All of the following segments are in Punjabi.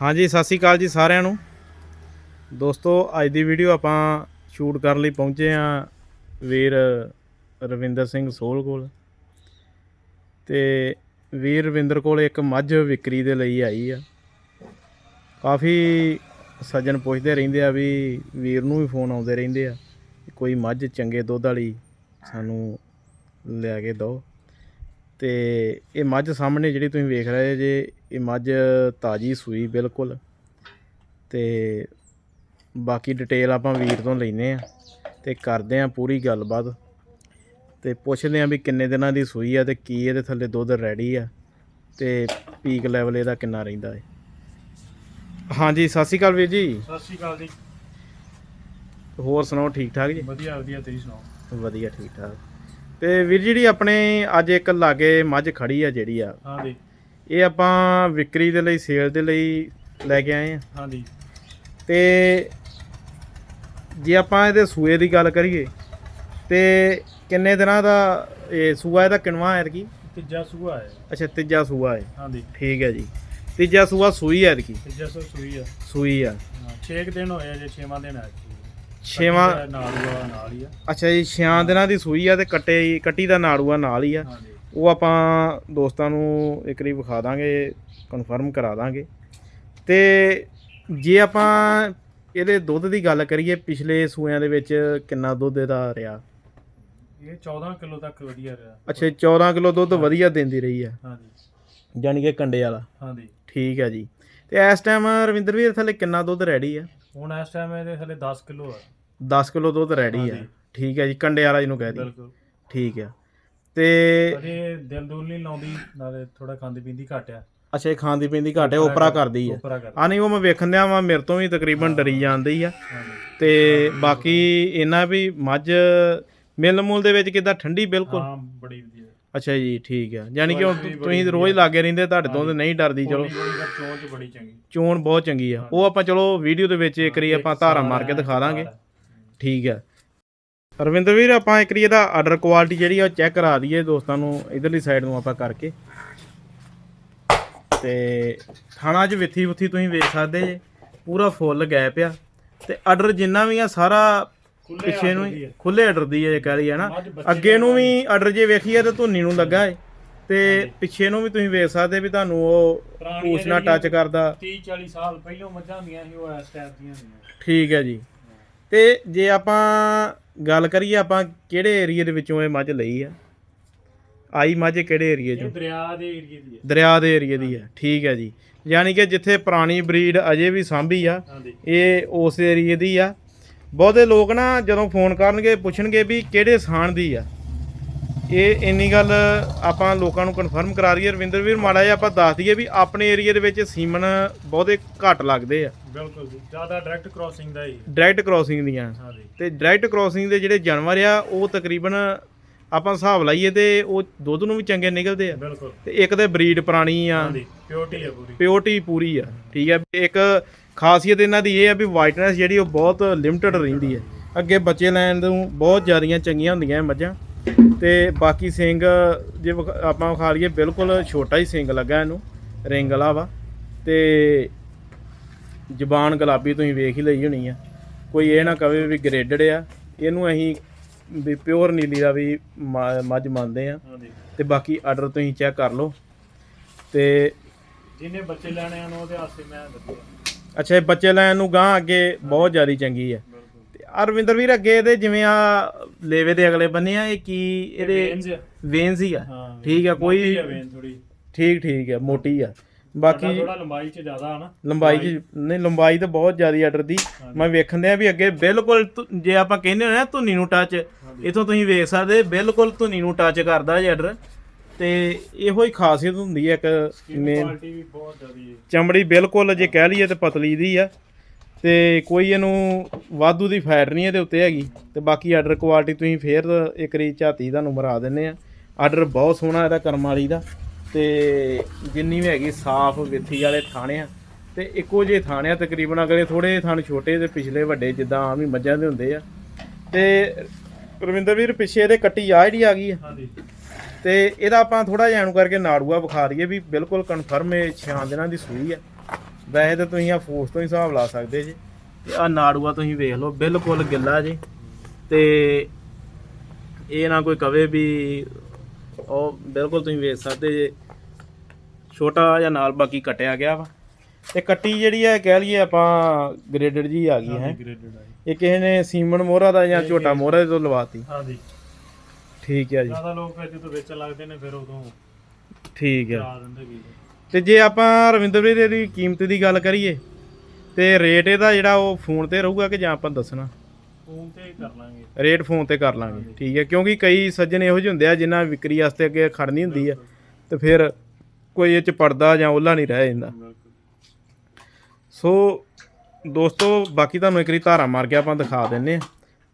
ਹਾਂਜੀ, ਸਤਿ ਸ਼੍ਰੀ ਅਕਾਲ ਜੀ ਸਾਰਿਆਂ ਨੂੰ। ਦੋਸਤੋ, ਅੱਜ ਦੀ ਵੀਡੀਓ ਆਪਾਂ ਸ਼ੂਟ ਕਰਨ ਲਈ ਪਹੁੰਚੇ ਆ ਵੀਰ ਰਵਿੰਦਰ ਸਿੰਘ ਸੋਲ ਕੋਲ। ਤੇ ਵੀਰ ਰਵਿੰਦਰ ਕੋਲ ਇੱਕ ਮੱਝ ਵਿਕਰੀ ਦੇ ਲਈ ਆਈ ਆ। ਕਾਫੀ ਸੱਜਣ ਪੁੱਛਦੇ ਰਹਿੰਦੇ ਆ ਵੀ ਵੀਰ ਨੂੰ ਵੀ ਫੋਨ ਆਉਂਦੇ ਰਹਿੰਦੇ ਆ, ਕੋਈ ਮੱਝ ਚੰਗੇ ਦੁੱਧ ਵਾਲੀ ਸਾਨੂੰ ਲਿਆ ਕੇ ਦਿਓ। ਤੇ ਇਹ ਮੱਝ ਸਾਹਮਣੇ ਜਿਹੜੀ ਤੁਸੀਂ ਵੇਖ ਰਹੇ ਜੇ ਇਹ ਮੱਝ ਤਾਜੀ ਸੂਈ ਬਿਲਕੁਲ। ਤੇ ਬਾਕੀ ਡਿਟੇਲ ਆਪਾਂ ਵੀਰ ਤੋਂ ਲੈਨੇ ਆ ਤੇ ਕਰਦੇ ਆ ਪੂਰੀ ਗੱਲਬਾਤ। ਤੇ ਪੁੱਛਦੇ ਆ ਵੀ ਕਿੰਨੇ ਦਿਨਾਂ ਦੀ ਸੂਈ ਆ ਤੇ ਕੀ ਇਹਦੇ ਥੱਲੇ ਦੁੱਧ ਰੈਡੀ ਆ ਤੇ ਪੀਕ ਲੈਵਲ ਇਹਦਾ ਕਿੰਨਾ ਰਹਿੰਦਾ ਹੈ ਹਾਂਜੀ ਸਤਿ ਸ਼੍ਰੀ ਅਕਾਲ ਵੀਰ ਜੀ। ਸਤਿ ਸ਼੍ਰੀ ਅਕਾਲ ਜੀ। ਹੋਰ ਸੁਣਾਓ ਠੀਕ ਠਾਕ ਜੀ? ਵਧੀਆ ਵਧੀਆ ਤੁਸੀਂ ਸੁਣਾਓ? ਵਧੀਆ ਠੀਕ ਠਾਕ। ਤੇ ਵੀਰ ਜੀ ਜਿਹੜੀ ਆਪਣੇ ਅੱਜ ਇੱਕ ਲਾਗੇ ਮੱਝ ਖੜੀ ਆ ਜਿਹੜੀ ਆ ਹਾਂਜੀ। ਇਹ ਆਪਾਂ ਵਿਕਰੀ ਦੇ ਲਈ ਸੇਲ ਦੇ ਲਈ ਲੈ ਕੇ ਆਏ ਆ। ਹਾਂਜੀ। ਤੇ ਜੇ ਆਪਾਂ ਇਹਦੇ ਸੂਏ ਦੀ ਗੱਲ ਕਰੀਏ ਤੇ ਕਿੰਨੇ ਦਿਨਾਂ ਦਾ ਇਹ ਸੂਆ ਇਹਦਾ ਕਿੰਨਵਾ ਹੈ ਕੀ ਤੀਜਾ ਸੂਆ ਹੈ। ਅੱਛਾ ਤੀਜਾ ਸੂਆ ਹੈ। ਹਾਂਜੀ। ਠੀਕ ਹੈ ਜੀ। ਤੀਜਾ ਸੂਆ ਸੂਈ ਹੈ ਕੀ ਤੀਜਾ ਸੂਈ ਆ। ਸੂਈ ਆ। ਹਾਂ 6 ਦਿਨ ਹੋਏ ਆ ਜੇ 6ਵਾਂ ਦਿਨ ਆ ਛੇਵਾਂ ਨਾਲ ਹੀ ਆ ਨਾਲ ਹੀ ਆ। ਅੱਛਾ ਜੀ 6 ਦਿਨਾਂ ਦੀ ਸੂਈ ਆ ਤੇ ਕੱਟੇ ਕੱਟੀ ਦਾ ਨਾੜੂਆ ਨਾਲ ਹੀ ਆ। ਹਾਂਜੀ। ਉਹ ਆਪਾਂ ਦੋਸਤਾਂ ਨੂੰ ਇੱਕ ਵਾਰੀ ਵਿਖਾ ਦਾਂਗੇ ਕਨਫਰਮ ਕਰਾ ਦਾਂਗੇ। ਤੇ ਜੇ ਆਪਾਂ ਇਹਦੇ ਦੁੱਧ ਦੀ ਗੱਲ ਕਰੀਏ ਪਿਛਲੇ ਸੂਇਆਂ ਦੇ ਵਿੱਚ ਕਿੰਨਾ ਦੁੱਧ ਇਹਦਾ ਰਿਹਾ? ਇਹ 14 ਕਿਲੋ ਤੱਕ ਵਧੀਆ ਰਿਹਾ। ਅੱਛਾ 14 ਕਿਲੋ ਦੁੱਧ ਵਧੀਆ ਦਿੰਦੀ ਰਹੀ ਆ। ਹਾਂਜੀ। ਯਾਨੀ ਕਿ ਕੰਡੇ ਵਾਲਾ। ਹਾਂਜੀ। ਠੀਕ ਹੈ ਜੀ। ਤੇ ਇਸ ਟਾਈਮ ਰਵਿੰਦਰ ਵੀਰ ਥੱਲੇ ਕਿੰਨਾ ਦੁੱਧ ਰੈਡੀ ਆ? ਹੁਣ ਇਸ ਟਾਈਮ ਇਹਦੇ ਥੱਲੇ 10 ਕਿਲੋ ਆ। 10 ਕਿਲੋ ਦੁੱਧ ਰੈਡੀ ਆ। ਹਾਂਜੀ। ਠੀਕ ਹੈ ਜੀ ਕੰਡੇ ਵਾਲਾ ਜਿਹਨੂੰ ਕਹਿ ਦੀ ਬਿਲਕੁਲ। ਠੀਕ ਆ ਤੇ ਅਜੇ ਦਿਲ ਦੁਲ ਨਹੀਂ ਲਾਉਂਦੀ ਨਾਲੇ ਥੋੜਾ ਖਾਂਦੀ ਪੀਂਦੀ ਘੱਟ ਆ। ਅੱਛਾ ਇਹ ਖਾਂਦੀ ਪੀਂਦੀ ਘੱਟ ਹੈ ਉਪਰਾ ਕਰਦੀ ਆ। ਉਪਰਾ ਕਰ। ਆ ਨਹੀਂ ਉਹ ਮੈਂ ਵੇਖਣ ਦਿਆਂ ਵਾ ਮੇਰੇ ਤੋਂ ਵੀ ਤਕਰੀਬਨ ਡਰੀ ਜਾਂਦੀ ਆ। ਹਾਂਜੀ। ਤੇ ਬਾਕੀ ਇਹਨਾਂ ਵੀ ਮੱਝ ਮਿਲ ਮੁੱਲ ਦੇ ਵਿੱਚ ਕਿਦਾਂ ਠੰਡੀ ਬਿਲਕੁਲ? ਹਾਂ ਬੜੀ ਵਧੀਆ। ਅੱਛਾ ਜੀ ਠੀਕ ਆ। ਯਾਨੀ ਕਿ ਬੜੀ ਤੁਸੀਂ ਰੋਜ਼ ਲਾਗੇ ਰਹਿੰਦੇ ਤੁਹਾਡੇ ਤੋਂ ਤੇ ਨਹੀਂ ਡਰਦੀ ਚਲੋ। ਬੜੀ ਚੋਂ ਬੜੀ ਚੰਗੀ। ਚੋਣ ਬਹੁਤ ਚੰਗੀ ਆ। ਉਹ ਆਪਾਂ ਚਲੋ ਵੀਡੀਓ ਦੇ ਵਿੱਚ ਇੱਕ ਵਾਰੀ ਆਪਾਂ ਧਾਰਾ ਮਾਰ ਕੇ ਦਿਖਾ ਦਾਂਗੇ। ਠੀਕ ਆ। ਰਵਿੰਦਰ ਵੀਰ ਆਪਾਂ ਇੱਕ ਵਾਰੀ ਇਹਦਾ ਆਰਡਰ ਕੁਆਲਿਟੀ ਜਿਹੜੀ ਆ ਉਹ ਚੈੱਕ ਕਰਾ ਦਈਏ ਦੋਸਤਾਂ ਨੂੰ ਇਧਰਲੀ ਸਾਈਡ ਨੂੰ ਆਪਾਂ ਕਰਕੇ। ਤੇ ਥਾਣਾ 'ਚ ਵਿੱਥੀ ਵੁੱਥੀ ਤੁਸੀਂ ਵੇਖ ਸਕਦੇ ਜੇ। ਪੂਰਾ ਫੁੱਲ ਗੈਪ ਆ। ਤੇ ਆਰਡਰ ਜਿੰਨਾ ਵੀ ਆ ਸਾਰਾ ਪਿੱਛੇ ਨੂੰ ਹੀ ਖੁੱਲੇ ਆਰਡਰ ਦੀ ਹੈ ਜੇ ਕਹਿ ਲਈਏ ਨਾ। ਅੱਗੇ ਨੂੰ ਵੀ ਆਰਡਰ ਜੇ ਵੇਖੀਏ ਤਾਂ ਧੁੰਨੀ ਨੂੰ ਲੱਗਾ ਏ। ਤੇ ਪਿੱਛੇ ਨੂੰ ਵੀ ਤੁਸੀਂ ਵੇਖ ਸਕਦੇ ਵੀ ਤੁਹਾਨੂੰ ਉਹ ਪੂਛ ਨਾਲ ਟੱਚ ਕਰਦਾ। 30 40 ਸਾਲ ਪਹਿਲਾਂ ਮੱਝਾਂ ਹੁੰਦੀਆਂ ਸੀ ਉਹ ਇਸ ਟਾਈਪ ਦੀਆਂ ਹੁੰਦੀਆਂ। ਠੀਕ ਹੈ ਜੀ। ਤੇ ਜੇ ਆਪਾਂ ਗੱਲ ਕਰੀਏ ਆਪਾਂ ਕਿਹੜੇ ਏਰੀਏ ਦੇ ਵਿੱਚੋਂ ਇਹ ਮੱਝ ਲਈ ਆ ਆਈ ਮੱਝ ਕਿਹੜੇ ਏਰੀਏ ਚੋਂ? ਦਰਿਆ ਦੇ ਏਰੀਏ ਦੀ ਹੈ। ਦਰਿਆ ਦੇ ਏਰੀਏ ਦੀ ਹੈ। ਠੀਕ ਹੈ ਜੀ। ਯਾਨੀ ਕਿ ਜਿੱਥੇ ਪੁਰਾਣੀ ਬਰੀਡ ਅਜੇ ਵੀ ਸਾਂਭੀ ਆ ਇਹ ਉਸ ਏਰੀਏ ਦੀ ਆ। ਬਹੁਤੇ ਲੋਕ ਨਾ ਜਦੋਂ ਫੋਨ ਕਰਨਗੇ ਪੁੱਛਣਗੇ ਵੀ ਕਿਹੜੇ ਸਾਣ ਦੀ ਆ। ਇਹ ਇੰਨੀ ਗੱਲ ਆਪਾਂ ਲੋਕਾਂ ਨੂੰ ਕਨਫਰਮ ਕਰਾ ਦਈਏ। ਰਵਿੰਦਰ ਵੀਰ ਮਾੜਾ ਜਿਹਾ ਆਪਾਂ ਦੱਸ ਦਈਏ ਵੀ ਆਪਣੇ ਏਰੀਏ ਦੇ ਵਿੱਚ ਸੀਮਨ ਬਹੁਤੇ ਘੱਟ ਲੱਗਦੇ ਆ। ਬਿਲਕੁਲ ਜੀ। ਜ਼ਿਆਦਾ ਡਾਇਰੈਕਟ ਕ੍ਰਾਸਿੰਗ ਦਾ ਹੀ ਡਾਇਰੈਕਟ ਕ੍ਰਾਸਿੰਗ ਦੀਆਂ। ਤੇ ਡਾਇਰੈਕਟ ਕ੍ਰਾਸਿੰਗ ਦੇ ਜਿਹੜੇ ਜਾਨਵਰ ਆ ਉਹ ਤਕਰੀਬਨ ਆਪਾਂ ਹਿਸਾਬ ਲਾਈਏ ਤੇ ਉਹ ਦੁੱਧ ਨੂੰ ਵੀ ਚੰਗੇ ਨਿਕਲਦੇ ਆ। ਬਿਲਕੁਲ। ਤੇ ਇੱਕ ਤੇ ਬਰੀਡ ਪੁਰਾਣੀ ਆ। ਹਾਂਜੀ ਪਿਓਰਟੀ ਹੈ ਪੂਰੀ। ਪਿਓਰਟੀ ਪੂਰੀ ਆ ਠੀਕ ਹੈ ਇੱਕ ਖਾਸੀਅਤ ਇਹਨਾਂ ਦੀ ਇਹ ਆ ਵੀ ਵਾਈਟਨੈਸ ਜਿਹੜੀ ਉਹ ਬਹੁਤ ਲਿਮਟਿਡ ਰਹਿੰਦੀ ਹੈ ਅੱਗੇ ਬੱਚੇ ਲੈਣ ਨੂੰ ਬਹੁਤ ਜ਼ਿਆਦੀਆਂ ਚੰਗੀਆਂ ਹੁੰਦੀਆਂ ਮੱਝਾਂ। ਤੇ ਬਾਕੀ ਸਿੰਗ ਜੇ ਆਪਾਂ ਖਾ ਲਈਏ ਬਿਲਕੁਲ ਛੋਟਾ ਹੀ ਸਿੰਗ ਲੱਗਾ ਇਹਨੂੰ ਰਿੰਗ ਵਾਲਾ ਵਾ। ਤੇ ਜ਼ਬਾਨ ਗੁਲਾਬੀ ਤੁਸੀਂ ਵੇਖ ਹੀ ਲਈ ਹੋਣੀ ਆ। ਕੋਈ ਇਹ ਨਾ ਕਵੇ ਵੀ ਗ੍ਰੇਡਡ ਆ। ਇਹਨੂੰ ਅਸੀਂ ਵੀ ਪਿਓਰ ਨੀਲੀ ਦਾ ਵੀ ਮ- ਮੱਝ ਮੰਨਦੇ ਆ। ਹਾਂਜੀ। ਤੇ ਬਾਕੀ ਆਰਡਰ ਤੁਸੀਂ ਚੈੱਕ ਕਰ ਲਓ। ਤੇ ਜਿਹਨੇ ਬੱਚੇ ਲੈਣੇ ਹਨ ਉਹਦੇ ਵਾਸਤੇ ਮੈਂ ਵਧੀਆ ਅੱਛਾ ਇਹ ਬੱਚੇ ਲੈਣ ਨੂੰ ਗਾਂ ਅੱਗੇ ਬਹੁਤ ਜ਼ਿਆਦਾ ਚੰਗੀ ਆ। ਬਿਲਕੁਲ। ਤੇ ਅਰਵਿੰਦਰ ਵੀਰ ਅੱਗੇ ਇਹਦੇ ਜਿਵੇਂ ਆ ਲੇਵੇ ਦੇ ਅਗਲੇ ਬੰਨੇ ਆ ਇਹ ਕੀ ਇਹਦੇ ਵੇਨਸ ਆ। ਵੇਨਸ ਹੀ ਆ। ਹਾਂ ਠੀਕ ਆ ਕੋਈ ਵੇਨ ਥੋੜੀ ਠੀਕ ਠੀਕ ਆ ਮੋਟੀ ਆ। ਬਾਕੀ ਥੋੜਾ ਲੰਬਾਈ ਚ ਜ਼ਿਆਦਾ ਆ ਨਾ ਲੰਬਾਈ। ਚ ਨਹੀਂ ਲੰਬਾਈ ਤਾਂ ਬਹੁਤ ਜ਼ਿਆਦੀ ਆਰਡਰ ਦੀ ਮੈਂ ਵੇਖਣ ਦਿਆ ਵੀ ਅੱਗੇ ਬਿਲਕੁਲ ਧੁ- ਜੇ ਆਪਾਂ ਕਹਿੰਦੇ ਹੋ ਨਾ ਧੁੰਨੀ ਨੂੰ ਟੱਚ ਇਥੋਂ ਤੁਸੀਂ ਵੇਖ ਸਕਦੇ ਬਿਲਕੁਲ ਧੁੰਨੀ ਨੂੰ ਟੱਚ ਕਰਦਾ ਜੇ ਆਰਡਰ ਤੇ ਇਹੋ ਹੀ ਖਾਸੀਅਤ ਹੁੰਦੀ ਹੈ ਇੱਕ ਮੇਨ ਕੁਆਲਿਟੀ ਵੀ ਬਹੁਤ ਜ਼ਿਆਦਾ ਹੈ। ਚਮੜੀ ਬਿਲਕੁਲ ਜੇ ਕਹਿ ਲਈਏ ਤੇ ਪਤਲੀ ਦੀ ਆ। ਤੇ ਕੋਈ ਇਹਨੂੰ ਵਾਧੂ ਦੀ ਫੈਟ ਨਹੀਂ ਇਹਦੇ ਉੱਤੇ ਹੈਗੀ। ਤੇ ਬਾਕੀ ਆਰਡਰ ਕੁਆਲਿਟੀ ਤੁਸੀਂ ਫੇਰ ਇੱਕ ਰੀ ਝਾਤੀ ਤੁਹਾਨੂੰ ਮਰਾ ਦਿੰਨੇ ਆ। ਆਰਡਰ ਬਹੁਤ ਸੋਹਣਾ ਇਹਦਾ ਕਰਮ ਵਾਲੀ ਦਾ। ਤੇ ਜਿੰਨੀ ਵੀ ਹੈਗੀ ਸਾਫ਼ ਵਿੱਥੀ ਵਾਲੇ ਥਾਣੇ ਆ ਤੇ ਇੱਕੋ ਜਿਹੇ ਥਾਣੇ ਆ ਤਕਰੀਬਨ ਅਗਲੇ ਥੋੜੇ ਥਾਣ ਛੋਟੇ ਤੇ ਪਿਛਲੇ ਵੱਡੇ ਜਿੱਦਾਂ ਆਮ ਹੀ ਮੱਝਾਂ ਦੇ ਹੁੰਦੇ ਆ। ਤੇ ਰਵਿੰਦਰ ਵੀਰ ਪਿੱਛੇ ਇਹਦੇ ਕੱਟੀ ਆ ਜਿਹੜੀ ਆ ਗਈ ਆ। ਹਾਂਜੀ। ਤੇ ਇਹਦਾ ਆਪਾਂ ਥੋੜਾ ਜਿਹਾ ਨੂੰ ਕਰਕੇ ਨਾੜੂਆ ਵਿਖਾ ਦਈਏ ਵੀ ਬਿਲਕੁਲ ਕਨਫਰਮ ਇਹ 6 ਦਿਨਾਂ ਦੀ ਸੂਈ ਆ। ਵੈਸੇ ਤਾਂ ਤੁਸੀਂ ਆ ਫੋਰਸ ਤੋਂ ਹੀ ਹਿਸਾਬ ਲਾ ਸਕਦੇ ਜੀ। ਤੇ ਆ ਨਾੜੂਆ ਤੁਸੀਂ ਵੇਖ ਲਓ ਬਿਲਕੁਲ ਗਿੱਲਾ ਜੀ। ਤੇ ਇਹ ਨਾ ਕੋਈ ਕਵੇ ਵੀ ਉਹ ਬਿਲਕੁਲ ਤੁਸੀਂ ਵੇਖ ਸਕਦੇ ਜੇ ਛੋਟਾ ਜਾਂ ਨਾਲ ਬਾਕੀ ਕਟਿਆ ਗਿਆ ਵਾ। ਤੇ ਕੱਟੀ ਜਿਹੜੀ ਹੈ ਕਹਿ ਲਈਏ ਆਪਾਂ ਗ੍ਰੇਡਡ ਜੀ ਆ ਗਈ ਹੈ। ਗ੍ਰੇਡਡ ਆ ਇਹ ਕਿਸੇ ਨੇ ਸੀਮਨ ਮੋਹਰਾ ਦਾ ਜਾਂ ਝੋਟਾ ਮੋਹਰਾ ਦੇ ਤੋਂ ਲਵਾਤੀ। ਹਾਂਜੀ। ਠੀਕ ਹੈ ਜੀ। ਜ਼ਿਆਦਾ ਲੋਕ ਜਦੋਂ ਵੇਚਣ ਲੱਗਦੇ ਨੇ ਫਿਰ ਉਦੋਂ ਠੀਕ ਹੈ। ਲਾ ਦਿੰਦੇ ਵੀ ਤੇ ਜੇ ਆਪਾਂ ਰਵਿੰਦਰ ਵੀਰ ਦੀ ਕੀਮਤ ਦੀ ਗੱਲ ਕਰੀਏ ਤੇ ਰੇਟ ਇਹਦਾ ਜਿਹੜਾ ਉਹ ਫੋਨ ਤੇ ਰਹੂਗਾ ਕਿ ਜਾਂ ਆਪਾਂ ਦੱਸਣਾ? ਫੋਨ ਤੇ ਕਰ ਲਾਂਗੇ। ਰੇਟ ਫੋਨ ਤੇ ਕਰ ਲਾਂਗੇ ਠੀਕ ਹੈ ਕਿਉਂਕਿ ਕਈ ਸੱਜਣ ਇਹੋ ਜਿਹੇ ਹੁੰਦੇ ਆ ਜਿਨ੍ਹਾਂ ਵਿਕਰੀ ਵਾਸਤੇ ਅੱਗੇ ਖੜਨੀ ਹੁੰਦੀ ਆ ਤੇ ਫਿਰ ਕੋਈ ਇਹ ਚ ਪੜਦਾ ਜਾਂ ਉਹਲਾ ਨਹੀਂ ਰਹਿ ਜਾਂਦਾ। ਸੋ ਦੋਸਤੋ ਬਾਕੀ ਤੁਹਾਨੂੰ ਇੱਕ ਵਾਰੀ ਧਾਰਾ ਮਾਰ ਕੇ ਆਪਾਂ ਦਿਖਾ ਦਿੰਨੇ ਆ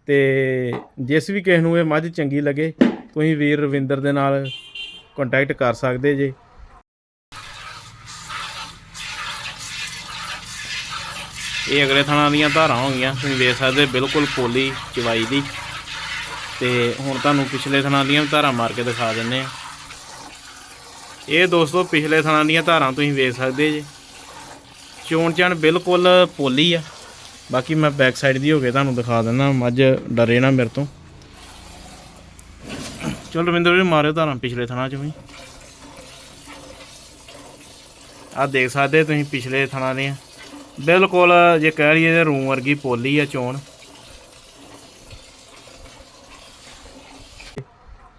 ਤੇ ਜਿਸ ਵੀ ਕਿਸੇ ਨੂੰ ਇਹ ਮੱਝ ਚੰਗੀ ਲੱਗੇ ਤੁਸੀਂ ਵੀਰ ਰਵਿੰਦਰ ਦੇ ਨਾਲ ਕੰਟੈਕਟ ਕਰ ਸਕਦੇ ਜੇ। ਇਹ ਅਗਲੇ ਥਾਣਾ ਦੀਆਂ ਧਾਰਾਂ ਹੋ ਗਈਆਂ। ਤੁਸੀਂ ਵੇਖ ਸਕਦੇ ਬਿਲਕੁਲ ਪੋਲੀ ਚਵਾਈ ਦੀ। ਤੇ ਹੁਣ ਤੁਹਾਨੂੰ ਪਿਛਲੇ ਥਾਣਾ ਦੀਆਂ ਧਾਰਾਂ ਮਾਰ ਕੇ ਦਿਖਾ ਦਿੰਨੇ ਆ ਇਹ ਦੋਸਤੋ ਪਿਛਲੇ ਥਾਣਾ ਦੀਆਂ ਧਾਰਾਂ ਤੁਸੀਂ ਵੇਖ ਸਕਦੇ ਜੀ। ਚੋਣ ਚਾਣ ਬਿਲਕੁਲ ਪੋਲੀ ਆ। ਬਾਕੀ ਮੈਂ ਬੈਕ ਸਾਈਡ ਦੀ ਹੋ ਕੇ ਤੁਹਾਨੂੰ ਦਿਖਾ ਦਿੰਦਾ ਮੱਝ ਡਰੇ ਨਾ ਮੇਰੇ ਤੋਂ। ਚਲ ਰਵਿੰਦਰ ਜੀ ਮਾਰਿਓ ਧਾਰਾਂ ਪਿਛਲੇ ਥਣਾ ਚ ਵੀ। ਆ ਦੇਖ ਸਕਦੇ ਤੁਸੀਂ ਪਿਛਲੇ ਥਾਣਾ ਦੀਆਂ। ਬਿਲਕੁਲ, ਜੇ ਕਹਿ ਲਈਏ ਤੇ ਰੂਮ ਵਰਗੀ ਪੋਲੀ ਆ ਚੋਣ।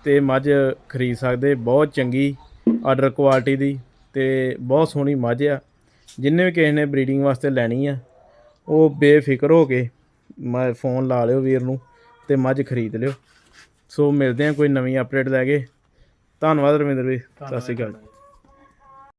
ਤੇ ਮੱਝ ਖਰੀਦ ਸਕਦੇ, ਬਹੁਤ ਚੰਗੀ ਆਰਡਰ ਕੁਆਲਿਟੀ ਦੀ ਤੇ ਬਹੁਤ ਸੋਹਣੀ ਮੱਝ ਆ। ਜਿੰਨੇ ਵੀ ਕਿਸੇ ਨੇ ਬਰੀਡਿੰਗ ਵਾਸਤੇ ਲੈਣੀ ਆ, ਉਹ ਬੇਫਿਕਰ ਹੋ ਕੇ ਮੈਂ ਫੋਨ ਲਾ ਲਿਓ ਵੀਰ ਨੂੰ ਤੇ ਮੱਝ ਖਰੀਦ ਲਿਓ। ਸੋ ਮਿਲਦੇ ਆ ਕੋਈ ਨਵੀਂ ਅਪਡੇਟ ਲੈ ਕੇ। ਧੰਨਵਾਦ ਰਵਿੰਦਰ ਵੀ ਸਤਿ ਸ਼੍ਰੀ ਅਕਾਲ।